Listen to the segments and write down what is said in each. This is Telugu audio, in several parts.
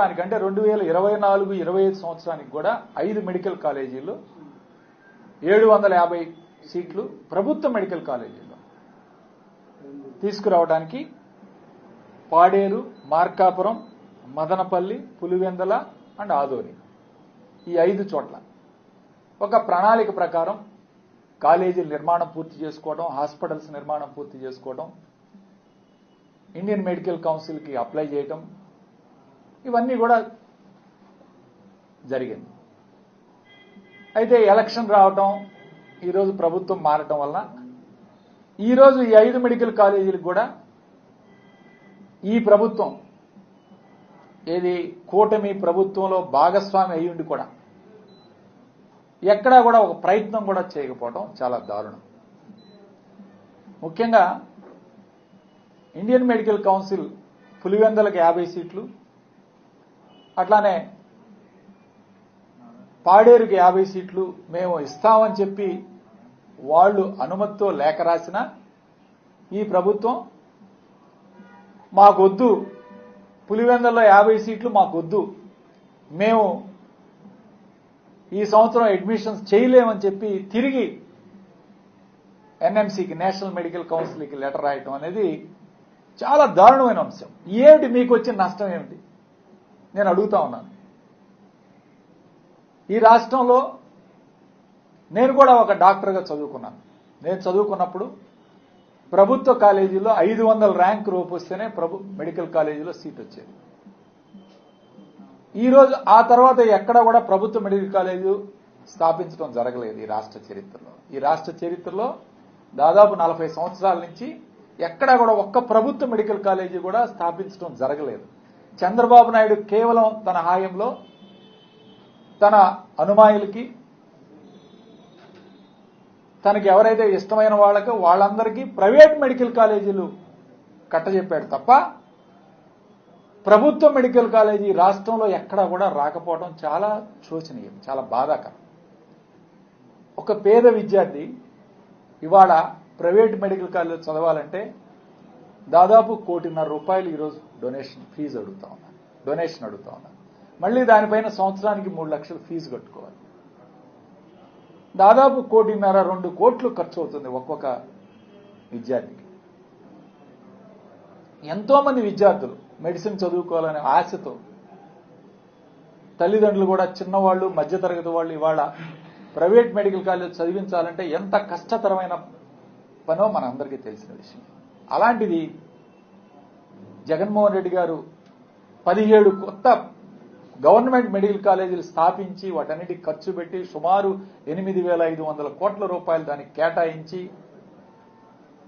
సంవత్సరానికి అంటే రెండు వేల ఇరవై నాలుగు ఇరవై ఐదు సంవత్సరానికి కూడా ఐదు మెడికల్ కాలేజీలు ఏడు వందల యాభై సీట్లు ప్రభుత్వ మెడికల్ కాలేజీలు తీసుకురావడానికి పాడేరు మార్కాపురం మదనపల్లి పులివెందల అండ్ ఆదోని. ఈ ఐదు చోట్ల. ఒక ప్రణాళిక ప్రకారం కాలేజీల నిర్మాణం పూర్తి చేసుకోవడం హాస్పిటల్స్ నిర్మాణం పూర్తి చేసుకోవడం ఇండియన్ మెడికల్ కౌన్సిల్కి అప్లై చేయటం ఇవన్నీ కూడా జరిగింది. అయితే ఎలక్షన్ రావటం ఈరోజు ప్రభుత్వం మారటం వల్ల ఈరోజు ఈ ఐదు మెడికల్ కాలేజీలకు కూడా ఈ ప్రభుత్వం ఏది కూటమి ప్రభుత్వంలో భాగస్వామి అయ్యుండి కూడా ఎక్కడా కూడా ఒక ప్రయత్నం కూడా చేయకపోవడం చాలా దారుణం. ముఖ్యంగా ఇండియన్ మెడికల్ కౌన్సిల్ పులివెందలకు యాభై సీట్లు అట్లానే పాడేరుకి యాభై సీట్లు మేము ఇస్తామని చెప్పి వాళ్ళు అనుమతితో లేఖ రాసిన ఈ ప్రభుత్వం మాకొద్దు. పులివెందల్లో యాభై సీట్లు మాకొద్దు. మేము ఈ సంవత్సరం అడ్మిషన్స్ చేయలేమని చెప్పి తిరిగి ఎన్ఎంసీకి నేషనల్ మెడికల్ కౌన్సిల్కి లెటర్ రాయటం అనేది చాలా దారుణమైన అంశం. ఏమిటి మీకు వచ్చిన నష్టం ఏమిటి? నేను అడుగుతా ఉన్నాను. ఈ రాష్ట్రంలో నేను కూడా ఒక డాక్టర్గా చదువుకున్నాను. నేను చదువుకున్నప్పుడు ప్రభుత్వ కాలేజీలో ఐదు వందల ర్యాంక్ రూపొస్తేనే ప్రభు మెడికల్ కాలేజీలో సీట్ వచ్చేది. ఈరోజు ఆ తర్వాత ఎక్కడ కూడా ప్రభుత్వ మెడికల్ కాలేజీ స్థాపించడం జరగలేదు ఈ రాష్ట్ర చరిత్రలో. ఈ రాష్ట్ర చరిత్రలో దాదాపు నలభై సంవత్సరాల నుంచి ఎక్కడా కూడా ఒక్క ప్రభుత్వ మెడికల్ కాలేజీ కూడా స్థాపించడం జరగలేదు. చంద్రబాబు నాయుడు కేవలం తన హాయంలో తన అనుమాయులకి తనకి ఎవరైతే ఇష్టమైన వాళ్ళకి వాళ్ళందరికీ ప్రైవేట్ మెడికల్ కాలేజీలు కట్టజెప్పాడు తప్ప ప్రభుత్వ మెడికల్ కాలేజీ రాష్ట్రంలో ఎక్కడా కూడా రాకపోవడం చాలా శోచనీయం చాలా బాధాకరం. ఒక పేద విద్యార్థి ఇవాళ ప్రైవేట్ మెడికల్ కాలేజ్ చదవాలంటే దాదాపు కోటిన్నర రూపాయలు ఈరోజు డొనేషన్ ఫీజు అడుగుతా ఉన్నారు డొనేషన్ అడుగుతా ఉన్నారు మళ్ళీ దానిపైన సంవత్సరానికి మూడు లక్షలు ఫీజు కట్టుకోవాలి. దాదాపు కోటిన్నర రెండు కోట్లు ఖర్చు అవుతుంది ఒక్కొక్క విద్యార్థికి. ఎంతో మంది విద్యార్థులు మెడిసిన్ చదువుకోవాలనే ఆశతో తల్లిదండ్రులు కూడా చిన్నవాళ్ళు మధ్యతరగతి వాళ్ళు ఇవాళ ప్రైవేట్ మెడికల్ కాలేజ్ చదివించాలంటే ఎంత కష్టతరమైన పనో మనందరికీ తెలిసిన విషయం. అలాంటిది జగన్మోహన్ రెడ్డి గారు పదిహేడు కొత్త గవర్నమెంట్ మెడికల్ కాలేజీలు స్థాపించి వాటన్నిటికి ఖర్చు పెట్టి సుమారు ఎనిమిది వేల ఐదు వందల కోట్ల రూపాయలు దానికి కేటాయించి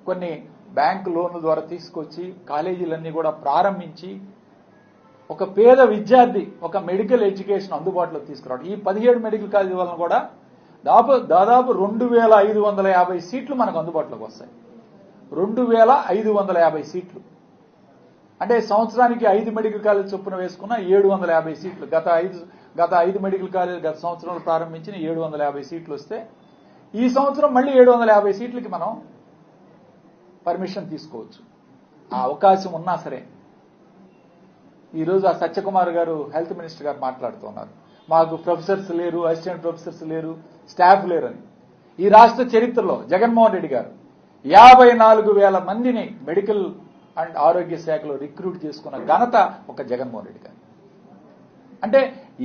కొన్ని బ్యాంకు లోన్ల ద్వారా తీసుకొచ్చి కాలేజీలన్నీ కూడా ప్రారంభించి ఒక పేద విద్యార్థి ఒక మెడికల్ ఎడ్యుకేషన్ అందుబాటులో తీసుకురావడం. ఈ పదిహేడు మెడికల్ కాలేజీ వలన కూడా దాదాపు దాదాపు రెండు వేల ఐదు వందల యాభై సీట్లు మనకు అందుబాటులోకి వస్తాయి. రెండు వేల ఐదు వందల యాభై సీట్లు. అంటే సంవత్సరానికి ఐదు మెడికల్ కాలేజ్ చొప్పున వేసుకున్న ఏడు వందల యాభై సీట్లు. గత ఐదు గత ఐదు మెడికల్ కాలేజ్ గత సంవత్సరంలో ప్రారంభించిన ఏడు వందల యాభై సీట్లు వస్తే ఈ సంవత్సరం మళ్ళీ ఏడు వందల యాభై సీట్లకి మనం పర్మిషన్ తీసుకోవచ్చు. ఆ అవకాశం ఉన్నా సరే. ఈరోజు ఆ సత్యకుమార్ గారు హెల్త్ మినిస్టర్ గారు మాట్లాడుతున్నారు. మాకు ప్రొఫెసర్స్ లేరు అసిస్టెంట్ ప్రొఫెసర్స్ లేరు స్టాఫ్ లేరు అని ఈ రాష్ట్ర చరిత్రలో జగన్మోహన్ రెడ్డి గారు యాభై నాలుగు వేల మందిని మెడికల్ అండ్ ఆరోగ్య శాఖలో రిక్రూట్ చేసుకున్న ఘనత ఒక జగన్మోహన్ రెడ్డి గారు. అంటే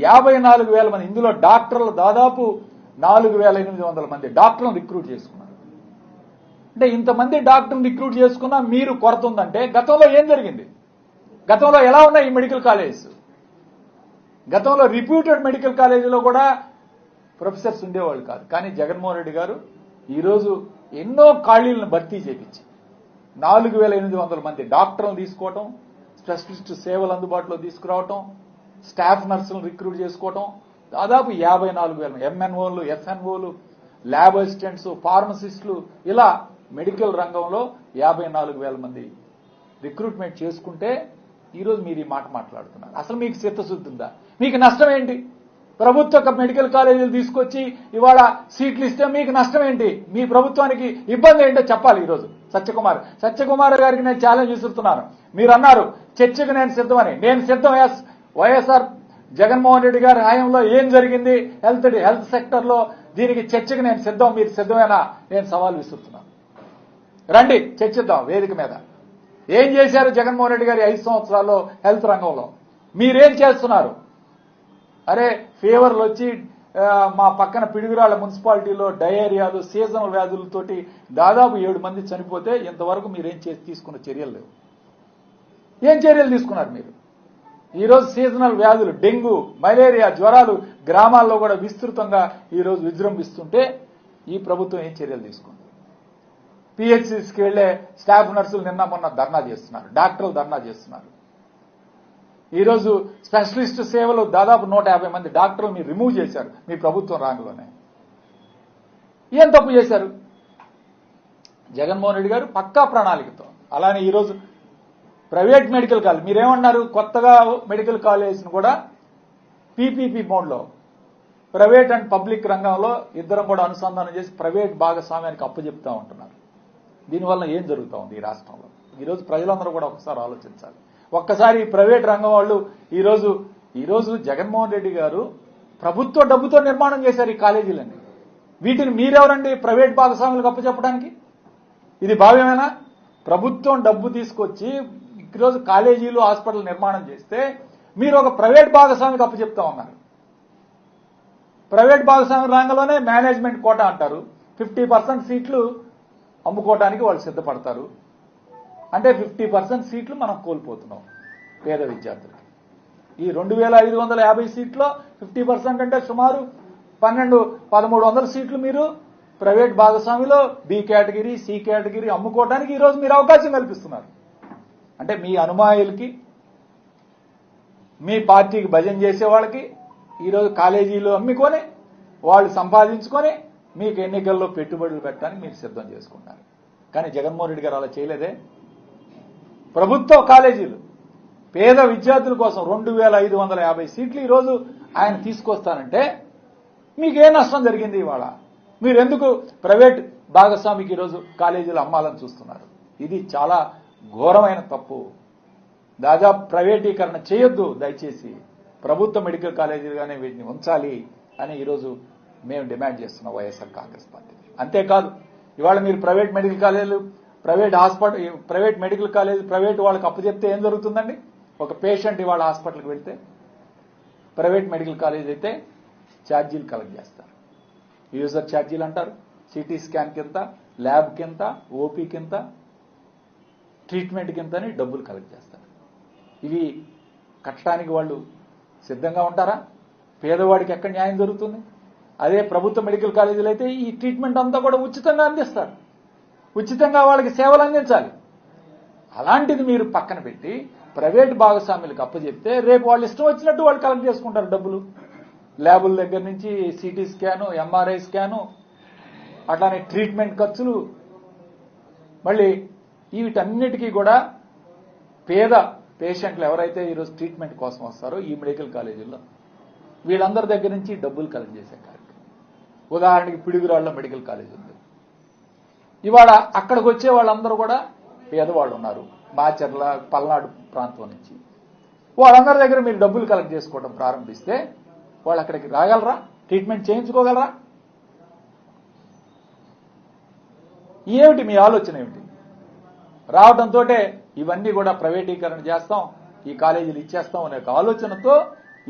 యాభై నాలుగు వేల మంది ఇందులో డాక్టర్లు దాదాపు నాలుగు వేల ఎనిమిది వందల మంది డాక్టర్లను రిక్రూట్ చేసుకున్నారు. అంటే ఇంతమంది డాక్టర్ని రిక్రూట్ చేసుకున్నా మీరు కొరత ఉందంటే గతంలో ఏం జరిగింది? గతంలో ఎలా ఉన్నాయి ఈ మెడికల్ కాలేజెస్? గతంలో రిప్యూటెడ్ మెడికల్ కాలేజీలో కూడా ప్రొఫెసర్స్ ఉండేవాళ్ళు కాదు. కానీ జగన్మోహన్ రెడ్డి గారు ఈరోజు ఎన్నో ఖాళీలను భర్తీ చేపించి నాలుగు వేల ఎనిమిది వందల మంది డాక్టర్లను తీసుకోవటం స్పెషలిస్ట్ సేవలు అందుబాటులో తీసుకురావటం స్టాఫ్ నర్సులను రిక్రూట్ చేసుకోవటం దాదాపు యాభై నాలుగు వేల ఎంఎన్ఓలు ఎఫ్ఎన్ఓలు ల్యాబ్ అసిస్టెంట్స్ ఫార్మసిస్టులు ఇలా మెడికల్ రంగంలో యాభై నాలుగు వేల మంది రిక్రూట్మెంట్ చేసుకుంటే ఈరోజు మీరు ఈ మాట మాట్లాడుతున్నారు. అసలు మీకు చిత్తశుద్ధి ఉందా? మీకు నష్టం ఏంటి? ప్రభుత్వ మెడికల్ కాలేజీలు తీసుకొచ్చి ఇవాళ సీట్లు ఇస్తే మీకు నష్టం ఏంటి? మీ ప్రభుత్వానికి ఇబ్బంది ఏంటో చెప్పాలి ఈరోజు. సత్యకుమార్. సత్యకుమార్ గారికి నేను ఛాలెంజ్ విసురుతున్నాను. మీరు అన్నారు చర్చకు నేను సిద్ధమని. నేను సిద్ధం. ఎస్ వైఎస్ఆర్ జగన్మోహన్ రెడ్డి గారి హయాంలో ఏం జరిగింది? హెల్త్ హెల్త్ సెక్టర్లో దీనికి చర్చకు నేను సిద్ధం. మీరు సిద్ధమేనా? నేను సవాల్ విసురుతున్నాను. రండి చర్చిద్దాం వేదిక మీద. ఏం చేశారు జగన్మోహన్ రెడ్డి గారి ఐదు సంవత్సరాల్లో హెల్త్ రంగంలో? మీరేం చేస్తున్నారు? అరే ఫీవర్లు వచ్చి మా పక్కన పిడుగురాళ్ళ మున్సిపాలిటీలో డయేరియాలు సీజనల్ వ్యాధులతోటి దాదాపు ఏడు మంది చనిపోతే ఇంతవరకు మీరేం చేసి తీసుకున్న చర్యలు లేవు. ఏం చర్యలు తీసుకున్నారు మీరు? ఈరోజు సీజనల్ వ్యాధులు డెంగ్యూ మలేరియా జ్వరాలు గ్రామాల్లో కూడా విస్తృతంగా ఈరోజు విజృంభిస్తుంటే ఈ ప్రభుత్వం ఏం చర్యలు తీసుకుంది? పిహెచ్సిస్కి వెళ్ళే స్టాఫ్ నర్సులు నిన్న మొన్న ధర్నా చేస్తున్నారు డాక్టర్లు ధర్నా చేస్తున్నారు. ఈరోజు స్పెషలిస్ట్ సేవలు దాదాపు నూట యాభై మంది డాక్టర్లు మీరు రిమూవ్ చేశారు. మీ ప్రభుత్వం రాంగ్లోనే. ఏం తప్పు చేశారు? జగన్మోహన్ రెడ్డి గారు పక్కా ప్రణాళికతో. అలానే ఈరోజు ప్రైవేట్ మెడికల్ కాలేజ్. మీరేమన్నారు? కొత్తగా మెడికల్ కాలేజ్ను కూడా పీపీపీ మోడ్లో ప్రైవేట్ అండ్ పబ్లిక్ రంగంలో ఇద్దరం కూడా అనుసంధానం చేసి ప్రైవేట్ భాగస్వామ్యానికి అప్పచెప్తా ఉంటున్నారు. దీనివల్ల ఏం జరుగుతా ఉంది ఈ రాష్ట్రంలో? ఈరోజు ప్రజలందరూ కూడా ఒకసారి ఆలోచించాలి. ఒక్కసారి ప్రైవేట్ రంగం వాళ్ళు ఈరోజు ఈరోజు జగన్మోహన్ రెడ్డి గారు ప్రభుత్వ డబ్బుతో నిర్మాణం చేశారు ఈ కాలేజీలన్నీ వీటిని మీరెవరండి ప్రైవేట్ భాగస్వాములకు అప్పచెప్పడానికి ఇది భావ్యమేనా? ప్రభుత్వం డబ్బు తీసుకొచ్చి ఈరోజు కాలేజీలు హాస్పిటల్ నిర్మాణం చేస్తే మీరు ఒక ప్రైవేట్ భాగస్వామికి అప్పచెప్తా ఉన్నారు. ప్రైవేట్ భాగస్వామి రంగంలోనే మేనేజ్మెంట్ కోట అంటారు. ఫిఫ్టీ పర్సెంట్ సీట్లు అమ్ముకోవడానికి వాళ్ళు సిద్ధపడతారు. అంటే ఫిఫ్టీ పర్సెంట్ సీట్లు మనం కోల్పోతున్నాం పేద విద్యార్థులకి. ఈ రెండు వేల ఐదు వందల యాభై సీట్లో ఫిఫ్టీ పర్సెంట్ అంటే సుమారు పన్నెండు పదమూడు వందల సీట్లు మీరు ప్రైవేట్ భాగస్వామిలో బి కేటగిరీ సి కేటగిరీ అమ్ముకోవడానికి ఈరోజు మీరు అవకాశం కల్పిస్తున్నారు. అంటే మీ అనుమాయులకి మీ పార్టీకి భజన చేసే వాళ్ళకి ఈరోజు కాలేజీలు అమ్ముకొని వాళ్ళు సంపాదించుకొని మీకు ఎన్నికల్లో పెట్టుబడులు పెట్టడానికి మీరు సిద్ధం చేసుకున్నారు కానీ జగన్మోహన్ రెడ్డి గారు అలా చేయలేదే. ప్రభుత్వ కాలేజీలు పేద విద్యార్థుల కోసం రెండు వేల ఐదు వందల యాభై సీట్లు ఈరోజు ఆయన తీసుకొస్తానంటే మీకేం నష్టం జరిగింది ఇవాళ? మీరెందుకు ప్రైవేట్ భాగస్వామికి ఈరోజు కాలేజీలు అమ్మాలని చూస్తున్నారు? ఇది చాలా ఘోరమైన తప్పు. దాదాపు ప్రైవేటీకరణ చేయొద్దు దయచేసి. ప్రభుత్వ మెడికల్ కాలేజీలుగానే వీటిని ఉంచాలి అని ఈరోజు మేము డిమాండ్ చేస్తున్నాం వైఎస్ఆర్ కాంగ్రెస్ పార్టీ అంతేకాదు ఇవాళ మీరు ప్రైవేట్ మెడికల్ కాలేజీలు private hospital private medical college private వాళ్ళకి అప్పచెప్తే ఏం జరుగుతుందండి? ఒక పేషెంట్ ఇవాళ హాస్పిటల్కి వెళ్తే ప్రైవేట్ మెడికల్ కాలేజ్ అయితే ఛార్జీలు కలెక్ట్ చేస్తారు. యూజర్ ఛార్జీలు అంటారు సిటీ స్కాన్ కింద ల్యాబ్ కింద ఓపీ కింద ట్రీట్మెంట్ కిందని డబ్బులు కలెక్ట్ చేస్తారు. ఇవి కట్టడానికి వాళ్ళు సిద్ధంగా ఉంటారా? పేదవాడికి ఎక్కడ న్యాయం జరుగుతుంది? అదే ప్రభుత్వ మెడికల్ కాలేజీలు అయితే ఈ ట్రీట్మెంట్ అంతా కూడా ఉచితంగా అందిస్తారు. ఉచితంగా వాళ్ళకి సేవలు అందించాలి. అలాంటిది మీరు పక్కన పెట్టి ప్రైవేట్ భాగస్వాములకు అప్పచెప్తే రేపు వాళ్ళు ఇష్టం వచ్చినట్టు వాళ్ళు కలెక్ట్ చేసుకుంటారు డబ్బులు. ల్యాబుల దగ్గర నుంచి సిటీ స్కాను ఎంఆర్ఐ స్కాను అట్లానే ట్రీట్మెంట్ ఖర్చులు. మళ్ళీ వీటన్నిటికీ కూడా పేద పేషెంట్లు ఎవరైతే ఈరోజు ట్రీట్మెంట్ కోసం వస్తారో ఈ మెడికల్ కాలేజీల్లో వీళ్ళందరి దగ్గర నుంచి డబ్బులు కలెక్ట్ చేసే కార్యక్రమం. ఉదాహరణకి పిడుగురాళ్ళ మెడికల్ కాలేజ్ ఇవాళ అక్కడికి వచ్చే వాళ్ళందరూ కూడా పేదవాళ్ళు ఉన్నారు. మాచర్ల పల్నాడు ప్రాంతం నుంచి. వాళ్ళందరి దగ్గర మీరు డబ్బులు కలెక్ట్ చేసుకోవడం ప్రారంభిస్తే వాళ్ళు అక్కడికి రాగలరా? ట్రీట్మెంట్ చేయించుకోగలరా? ఏమిటి మీ ఆలోచన ఏమిటి? రావడంతో ఇవన్నీ కూడా ప్రైవేటీకరణ చేస్తాం ఈ కాలేజీలు ఇచ్చేస్తాం అనే ఒక ఆలోచనతో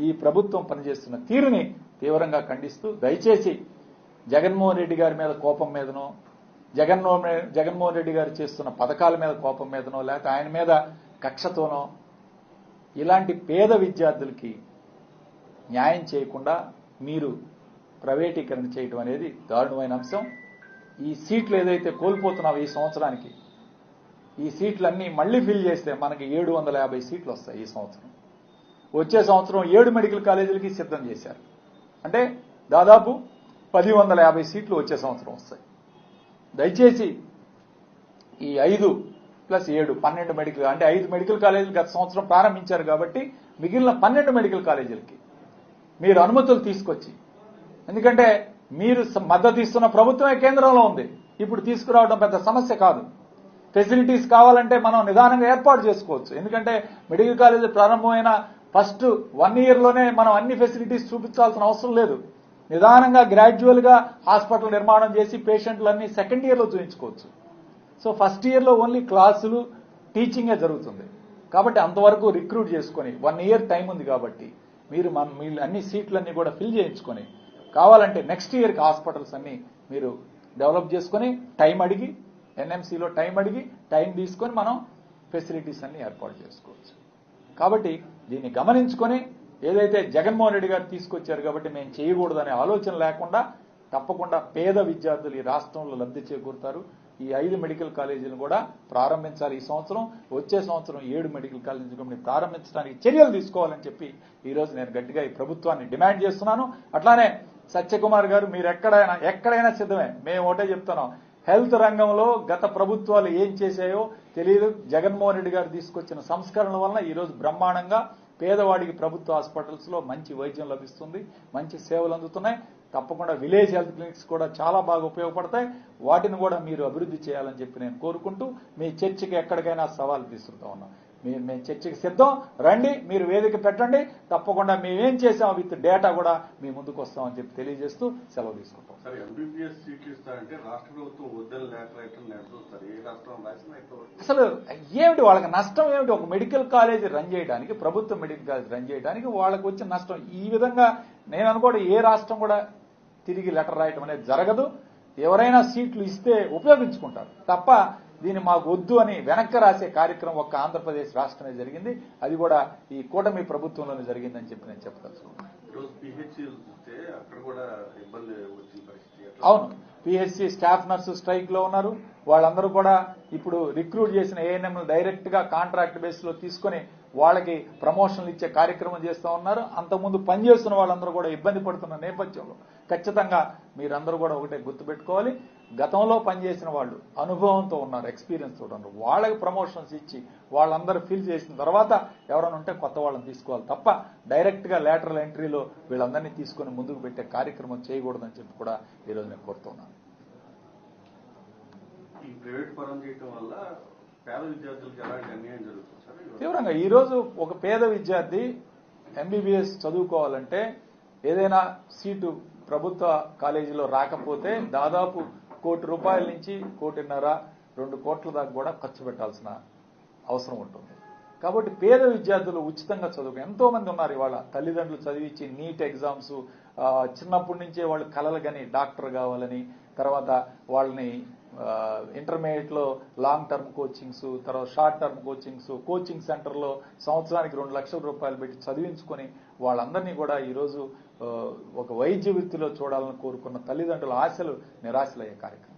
ఈ ప్రభుత్వం పనిచేస్తున్న తీరుని తీవ్రంగా ఖండిస్తూ దయచేసి జగన్మోహన్ రెడ్డి గారి మీద కోపం మీదనో జగన్మోహన్ జగన్మోహన్ రెడ్డి గారు చేస్తున్న పథకాల మీద కోపం మీదనో లేక ఆయన మీద కక్షతోనో ఇలాంటి పేద విద్యార్థులకి న్యాయం చేయకుండా మీరు ప్రైవేటీకరణ చేయటం అనేది దారుణమైన అంశం. ఈ సీట్లు ఏదైతే కోల్పోతున్నావు ఈ సంవత్సరానికి ఈ సీట్లన్నీ మళ్ళీ ఫిల్ చేస్తే మనకి ఏడు వందల యాభై సీట్లు వస్తాయి ఈ సంవత్సరం. వచ్చే సంవత్సరం ఏడు మెడికల్ కాలేజీలకి సిద్ధం చేశారు. అంటే దాదాపు పది వందల యాభై సీట్లు వచ్చే సంవత్సరం వస్తాయి. దయచేసి ఈ ఐదు ప్లస్ ఏడు పన్నెండు మెడికల్ అంటే ఐదు మెడికల్ కాలేజీలు గత సంవత్సరం ప్రారంభించారు కాబట్టి మిగిలిన పన్నెండు మెడికల్ కాలేజీలకి మీరు అనుమతులు తీసుకొచ్చి ఎందుకంటే మీరు మద్దతు ఇస్తున్న ప్రభుత్వమే కేంద్రంలో ఉంది. ఇప్పుడు తీసుకురావడం పెద్ద సమస్య కాదు. ఫెసిలిటీస్ కావాలంటే మనం నిదానంగా ఏర్పాటు చేసుకోవచ్చు. ఎందుకంటే మెడికల్ కాలేజీ ప్రారంభమైన ఫస్ట్ వన్ ఇయర్లోనే మనం అన్ని ఫెసిలిటీస్ చూపించాల్సిన అవసరం లేదు. నిదానంగా గ్రాడ్యువల్గా హాస్పిటల్ నిర్మాణం చేసి పేషెంట్లన్నీ సెకండ్ ఇయర్లో చూపించుకోవచ్చు సో ఫస్ట్ ఇయర్లో ఓన్లీ క్లాసులు టీచింగే జరుగుతుంది. కాబట్టి అంతవరకు రిక్రూట్ చేసుకొని వన్ ఇయర్ టైం ఉంది కాబట్టి మీరు మన మీ అన్ని సీట్లన్నీ కూడా ఫిల్ చేయించుకొని కావాలంటే నెక్స్ట్ ఇయర్కి హాస్పిటల్స్ అన్ని మీరు డెవలప్ చేసుకొని టైం అడిగి ఎన్ఎంసీలో టైం అడిగి టైం తీసుకొని మనం ఫెసిలిటీస్ అన్ని ఏర్పాటు చేసుకోవచ్చు. కాబట్టి దీన్ని గమనించుకొని ఏదైతే జగన్మోహన్ రెడ్డి గారు తీసుకొచ్చారు కాబట్టి మేము చేయకూడదనే ఆలోచన లేకుండా తప్పకుండా పేద విద్యార్థులు ఈ రాష్ట్రంలో లబ్ధి చేకూరుతారు. ఈ ఐదు మెడికల్ కాలేజీలను కూడా ప్రారంభించాలి. ఈ సంవత్సరం వచ్చే సంవత్సరం ఏడు మెడికల్ కాలేజీ ప్రారంభించడానికి చర్యలు తీసుకోవాలని చెప్పి ఈ రోజు నేను గట్టిగా ఈ ప్రభుత్వాన్ని డిమాండ్ చేస్తున్నాను. అట్లానే సత్యకుమార్ గారు మీరు ఎక్కడైనా ఎక్కడైనా సిద్ధమే. మేము ఒకటే చెప్తున్నాం. హెల్త్ రంగంలో గత ప్రభుత్వాలు ఏం చేశాయో తెలియదు జగన్మోహన్ రెడ్డి గారు తీసుకొచ్చిన సంస్కరణల వలన ఈ రోజు బ్రహ్మాండంగా పేదవాడికి ప్రభుత్వ హాస్పిటల్స్లో మంచి వైద్యం లభిస్తుంది మంచి సేవలు అందుతున్నాయి. తప్పకుండా విలేజ్ హెల్త్ క్లినిక్స్ కూడా చాలా బాగా ఉపయోగపడతాయి. వాటిని కూడా మీరు అభివృద్ధి చేయాలని చెప్పి నేను కోరుకుంటూ మీ చర్చకి ఎక్కడికైనా సవాల్ తీసుకుంటా ఉన్నాం. మేము చర్చకి సిద్ధం. రండి మీరు వేదిక పెట్టండి. తప్పకుండా మేమేం చేసాం విత్ డేటా కూడా మీ ముందుకు వస్తామని చెప్పి తెలియజేస్తూ సెలవు తీసుకుంటాం. అసలు ఏమిటి వాళ్ళకి నష్టం ఏమిటి? ఒక మెడికల్ కాలేజ్ రన్ చేయడానికి ప్రభుత్వ మెడికల్ కాలేజ్ రన్ చేయడానికి వాళ్ళకి వచ్చిన నష్టం. ఈ విధంగా నేను అనుకోవడం ఏ రాష్ట్రం కూడా తిరిగి లెటర్ రాయటం అనేది జరగదు. ఎవరైనా సీట్లు ఇస్తే ఉపయోగించుకుంటారు. తప్ప దీన్ని మాకు వద్దు అని వెనక్కి రాసే కార్యక్రమం ఒక్క ఆంధ్రప్రదేశ్ రాష్ట్రమే జరిగింది. అది కూడా ఈ కూటమి ప్రభుత్వంలోనే జరిగిందని చెప్పి నేను చెప్పదలుచుకున్నాను? అవును. పిహెచ్సి స్టాఫ్ నర్సు స్ట్రైక్లో ఉన్నారు. వాళ్ళందరూ కూడా ఇప్పుడు రిక్రూట్ చేసిన ఏఎన్ఎం డైరెక్ట్గా కాంట్రాక్ట్ బేస్లో తీసుకొని వాళ్ళకి ప్రమోషన్లు ఇచ్చే కార్యక్రమం చేస్తూ ఉన్నారు. అంతకుముందు పనిచేస్తున్న వాళ్ళందరూ కూడా ఇబ్బంది పడుతున్న నేపథ్యంలో ఖచ్చితంగా మీరందరూ కూడా ఒకటే గుర్తుపెట్టుకోవాలి. గతంలో పనిచేసిన వాళ్ళు అనుభవంతో ఉన్నారు ఎక్స్పీరియన్స్ ఉన్నారు. వాళ్ళకి ప్రమోషన్స్ ఇచ్చి వాళ్ళందరూ ఫిల్ చేసిన తర్వాత ఎవరైనా ఉంటే కొత్త వాళ్ళని తీసుకోవాలి తప్ప డైరెక్ట్గా లేటరల్ ఎంట్రీలో వీళ్ళందరినీ తీసుకొని ముందుకు పెట్టే కార్యక్రమం చేయకూడదని చెప్పి కూడా ఈరోజు నేను కోరుతున్నాను. ఈ ప్రైవేట్ పరం చేయటం వల్ల పేద విద్యార్థులకు ఎలాంటి అన్యాయం జరుగుతుంది సార్ ఈరోజు? తీవ్రంగా ఒక పేద విద్యార్థి ఎంబీబీఎస్ చదువుకోవాలంటే ఏదైనా సీటు ప్రభుత్వ కాలేజీలో రాకపోతే దాదాపు కోటి రూపాయల నుంచి కోటిన్నర రెండు కోట్ల దాకా కూడా ఖర్చు పెట్టాల్సిన అవసరం ఉంటుంది కాబట్టి పేద విద్యార్థులు ఉచితంగా చదువుకు ఎంతో మంది ఉన్నారు ఇవాళ తల్లిదండ్రులు చదివించి నీట్ ఎగ్జామ్స్ చిన్నప్పటి నుంచే వాళ్ళు కలలు కానీ డాక్టర్ కావాలని తర్వాత వాళ్ళని ఇంటర్మీడియట్లో లాంగ్ టర్మ్ కోచింగ్స్ తర్వాత షార్ట్ టర్మ్ కోచింగ్స్ కోచింగ్ సెంటర్లో సంవత్సరానికి రెండు లక్షల రూపాయలు పెట్టి చదివించుకొని వాళ్ళందరినీ కూడా ఈరోజు ఒక వైద్య వృత్తిలో చూడాలని కోరుకున్న తల్లిదండ్రుల ఆశలు నిరాశలయ్యే కార్యక్రమం.